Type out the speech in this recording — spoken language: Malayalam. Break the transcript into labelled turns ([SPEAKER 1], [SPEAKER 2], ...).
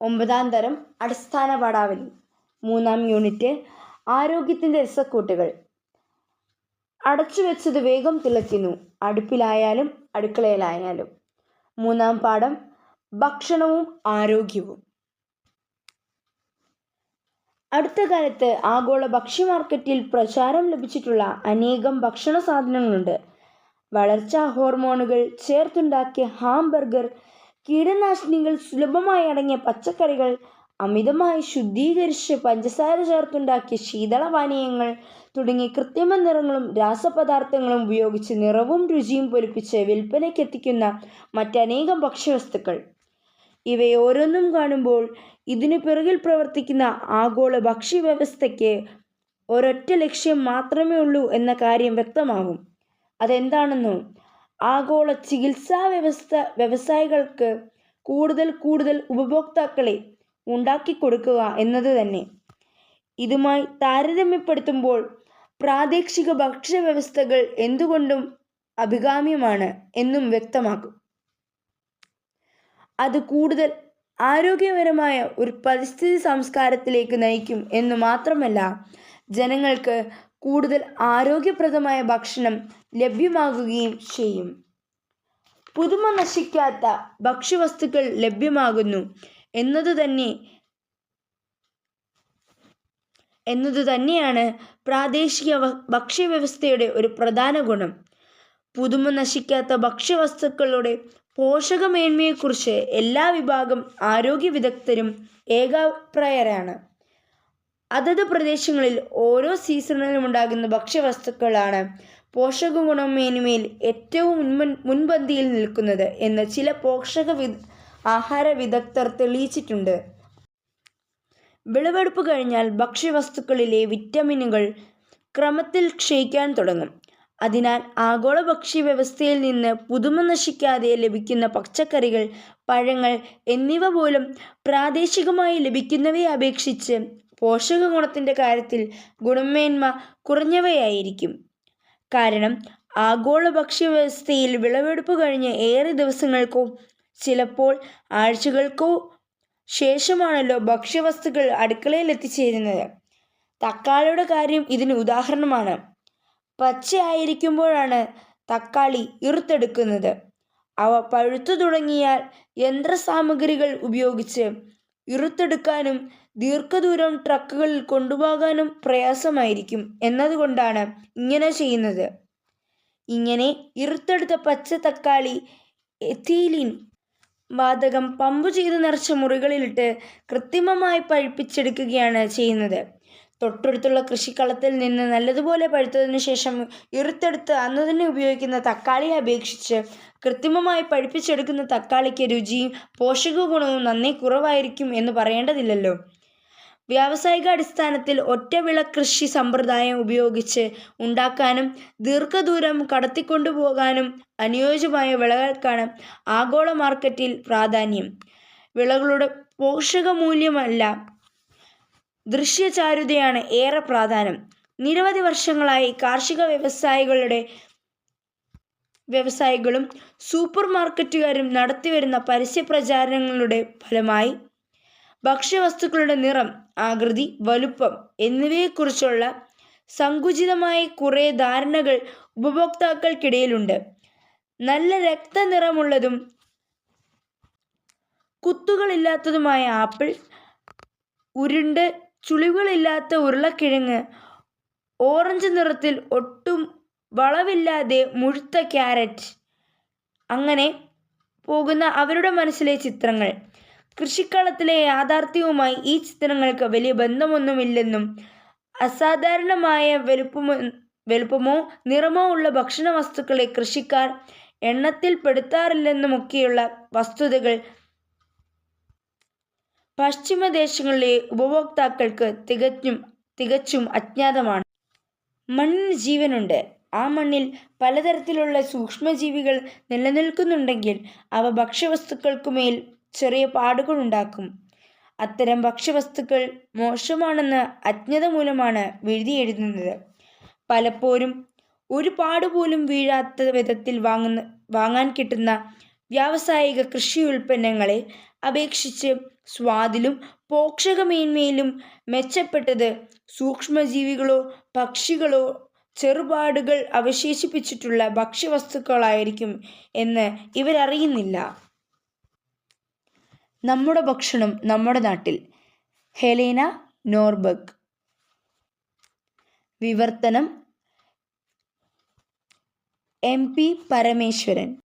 [SPEAKER 1] ഒമ്പതാം തരം അടിസ്ഥാന പാഠാവലി മൂന്നാം യൂണിറ്റ് ആരോഗ്യത്തിന്റെ രസക്കൂട്ടുകൾ. അടച്ചു വെച്ചത് വേഗം തിളയ്ക്കുന്നു. അടുപ്പിലായാലും അടുക്കളയിലായാലും. മൂന്നാം പാഠം ഭക്ഷണവും ആരോഗ്യവും. അടുത്ത കാലത്ത് ആഗോള ഭക്ഷ്യ മാർക്കറ്റിൽ പ്രചാരം ലഭിച്ചിട്ടുള്ള അനേകം ഭക്ഷണ സാധനങ്ങളുണ്ട്. വളർച്ചാ ഹോർമോണുകൾ ചേർത്തുണ്ടാക്കിയ ഹാംബർഗർ കീടനാശിനികൾ സുലഭമായി അടങ്ങിയ പച്ചക്കറികൾ അമിതമായി ശുദ്ധീകരിച്ച് പഞ്ചസാര ചേർത്തുണ്ടാക്കിയ ശീതളപാനീയങ്ങൾ തുടങ്ങി കൃത്രിമ നിറങ്ങളും രാസപദാർത്ഥങ്ങളും ഉപയോഗിച്ച് നിറവും രുചിയും പൊലിപ്പിച്ച് വിൽപ്പനയ്ക്കെത്തിക്കുന്ന മറ്റനേകം ഭക്ഷ്യവസ്തുക്കൾ. ഇവയോരോന്നും കാണുമ്പോൾ ഇതിനു പിറകിൽ പ്രവർത്തിക്കുന്ന ആഗോള ഭക്ഷ്യവ്യവസ്ഥയ്ക്ക് ഒരൊറ്റ ലക്ഷ്യം മാത്രമേ ഉള്ളൂ എന്ന കാര്യം വ്യക്തമാകും. അതെന്താണെന്നോ ആഗോള ചികിത്സാ വ്യവസ്ഥ വ്യവസായികൾക്ക് കൂടുതൽ കൂടുതൽ ഉപഭോക്താക്കളെ ഉണ്ടാക്കിക്കൊടുക്കുക എന്നത് തന്നെ. ഇതുമായി താരതമ്യപ്പെടുത്തുമ്പോൾ പ്രാദേശിക ഭക്ഷ്യ വ്യവസ്ഥകൾ എന്തുകൊണ്ടും അഭികാമ്യമാണ് എന്നും വ്യക്തമാക്കും. അത് കൂടുതൽ ആരോഗ്യപരമായ ഒരു പരിസ്ഥിതി സംസ്കാരത്തിലേക്ക് നയിക്കും എന്ന് മാത്രമല്ല ജനങ്ങൾക്ക് കൂടുതൽ ആരോഗ്യപ്രദമായ ഭക്ഷണം ലഭ്യമാകുകയും ചെയ്യും. പുതുമ നശിക്കാത്ത ഭക്ഷ്യവസ്തുക്കൾ ലഭ്യമാകുന്നു. എന്നത് തന്നെ എന്നത് തന്നെയാണ് പ്രാദേശിക ഭക്ഷ്യവ്യവസ്ഥയുടെ ഒരു പ്രധാന ഗുണം. പുതുമ നശിക്കാത്ത ഭക്ഷ്യവസ്തുക്കളുടെ പോഷകമേന്മയെക്കുറിച്ച് എല്ലാ വിഭാഗം ആരോഗ്യ വിദഗ്ധരും ഏകാഭിപ്രായരാണ്. അതത് പ്രദേശങ്ങളിൽ ഓരോ സീസണിലും ഉണ്ടാകുന്ന ഭക്ഷ്യവസ്തുക്കളാണ് പോഷക ഗുണമേന്മയിൽ ഏറ്റവും മുൻപൻ മുൻപന്തിയിൽ നിൽക്കുന്നത് എന്ന് ചില പോഷക വി ആഹാര വിദഗ്ധർ തെളിയിച്ചിട്ടുണ്ട്. വിളവെടുപ്പ് കഴിഞ്ഞാൽ ഭക്ഷ്യവസ്തുക്കളിലെ വിറ്റമിനുകൾ ക്രമത്തിൽ ക്ഷയിക്കാൻ തുടങ്ങും. അതിനാൽ ആഗോള ഭക്ഷ്യവ്യവസ്ഥയിൽ നിന്ന് പുതുമ നശിക്കാതെ ലഭിക്കുന്ന പച്ചക്കറികൾ പഴങ്ങൾ എന്നിവ പോലും പ്രാദേശികമായി ലഭിക്കുന്നവയെ അപേക്ഷിച്ച് പോഷക ഗുണത്തിന്റെ കാര്യത്തിൽ ഗുണമേന്മ കുറഞ്ഞവയായിരിക്കും. കാരണം ആഗോള ഭക്ഷ്യവ്യവസ്ഥയിൽ വിളവെടുപ്പ് കഴിഞ്ഞ് ഏറെ ദിവസങ്ങൾക്കോ ചിലപ്പോൾ ആഴ്ചകൾക്കോ ശേഷമാണല്ലോ ഭക്ഷ്യവസ്തുക്കൾ അടുക്കളയിൽ എത്തിച്ചേരുന്നത്. തക്കാളിയുടെ കാര്യം ഇതിന് ഉദാഹരണമാണ്. പച്ചയായിരിക്കുമ്പോഴാണ് തക്കാളി ഇറുത്തെടുക്കുന്നത്. അവ പഴുത്തു തുടങ്ങിയാൽ യന്ത്രസാമഗ്രികൾ ഉപയോഗിച്ച് ഇറുത്തെടുക്കാനും ദീർഘദൂരം ട്രക്കുകളിൽ കൊണ്ടുപോകാനും പ്രയാസമായിരിക്കും. എന്നതുകൊണ്ടാണ് ഇങ്ങനെ ചെയ്യുന്നത്. ഇങ്ങനെ ഇറുത്തെടുത്ത പച്ച തക്കാളി എഥീലിൻ വാതകം പമ്പ് ചെയ്ത് നിറച്ച മുറികളിലിട്ട് കൃത്രിമമായി പഴുപ്പിച്ചെടുക്കുകയാണ് ചെയ്യുന്നത്. തൊട്ടടുത്തുള്ള കൃഷിക്കളത്തിൽ നിന്ന് നല്ലതുപോലെ പഴുത്തതിനു ശേഷം ഇറുത്തെടുത്ത് അന്ന് തന്നെ ഉപയോഗിക്കുന്ന തക്കാളിയെ അപേക്ഷിച്ച് കൃത്രിമമായി പഴുപ്പിച്ചെടുക്കുന്ന തക്കാളിക്ക് രുചിയും പോഷക ഗുണവും നന്നേ കുറവായിരിക്കും എന്ന് പറയേണ്ടതില്ലല്ലോ. വ്യാവസായിക അടിസ്ഥാനത്തിൽ ഒറ്റവിള കൃഷി സമ്പ്രദായം ഉപയോഗിച്ച് ഉണ്ടാക്കാനും ദീർഘദൂരം കടത്തിക്കൊണ്ടുപോകാനും അനുയോജ്യമായ വിളകൾക്കാണ് ആഗോള മാർക്കറ്റിൽ പ്രാധാന്യം. വിളകളുടെ പോഷകമൂല്യമല്ല ദൃശ്യചാരുതയാണ് ഏറെ പ്രാധാന്യം. നിരവധി വർഷങ്ങളായി കാർഷിക വ്യവസായികളുടെ വ്യവസായികളും സൂപ്പർ മാർക്കറ്റുകാരും നടത്തിവരുന്ന പരസ്യ പ്രചാരണങ്ങളുടെ ഫലമായി ഭക്ഷ്യവസ്തുക്കളുടെ നിറം ആകൃതി വലുപ്പം എന്നിവയെക്കുറിച്ചുള്ള സങ്കുചിതമായ കുറേ ധാരണകൾ ഉപഭോക്താക്കൾക്കിടയിലുണ്ട്. നല്ല രക്തനിറമുള്ളതും കുത്തുകളില്ലാത്തതുമായ ആപ്പിൾ ഉരുണ്ട് ചുളിവുകളില്ലാത്ത ഉരുളക്കിഴങ്ങ് ഓറഞ്ച് നിറത്തിൽ ഒട്ടും വളവില്ലാതെ മുഴുത്ത ക്യാരറ്റ്. അങ്ങനെ പോകുന്ന അവരുടെ മനസ്സിലെ ചിത്രങ്ങൾ. കൃഷിക്കളത്തിലെ യാഥാർത്ഥ്യവുമായി ഈ ചിത്രങ്ങൾക്ക് വലിയ ബന്ധമൊന്നുമില്ലെന്നും അസാധാരണമായ വലുപ്പമോ വലുപ്പമോ നിറമോ ഉള്ള ഭക്ഷണ വസ്തുക്കളെ കൃഷിക്കാർ എണ്ണത്തിൽ എണ്ണത്തിൽപ്പെടുത്താറില്ലെന്നുമൊക്കെയുള്ള വസ്തുതകൾ പശ്ചിമദേശങ്ങളിലെ ഉപഭോക്താക്കൾക്ക് തികച്ചും തികച്ചും അജ്ഞാതമാണ്. മണ്ണിന് ജീവനുണ്ട്. ആ മണ്ണിൽ പലതരത്തിലുള്ള സൂക്ഷ്മജീവികൾ നിലനിൽക്കുന്നുണ്ടെങ്കിൽ അവ ഭക്ഷ്യവസ്തുക്കൾക്കുമേൽ ചെറിയ പാടുകൾ ഉണ്ടാക്കും. അത്തരം ഭക്ഷ്യവസ്തുക്കൾ മോശമാണെന്ന് അജ്ഞത മൂലമാണ് എഴുതുന്നത്. പലപ്പോഴും ഒരു പാടുപോലും വീഴാത്ത വിധത്തിൽ വാങ്ങുന്ന വാങ്ങാൻ കിട്ടുന്ന വ്യാവസായിക കൃഷി ഉൽപ്പന്നങ്ങളെ അപേക്ഷിച്ച് സ്വാദിലും പോഷകമേന്മയിലും മെച്ചപ്പെട്ടത് സൂക്ഷ്മജീവികളോ പക്ഷികളോ ചെറുപാടുകൾ അവശേഷിപ്പിച്ചിട്ടുള്ള ഭക്ഷ്യവസ്തുക്കളായിരിക്കും എന്ന് ഇവരറിയുന്നില്ല. നമ്മുടെ ഭക്ഷണം നമ്മുടെ നാട്ടിൽ. ഹെലേന നോർബർഗ് വിവർത്തനം എം പി പരമേശ്വരൻ.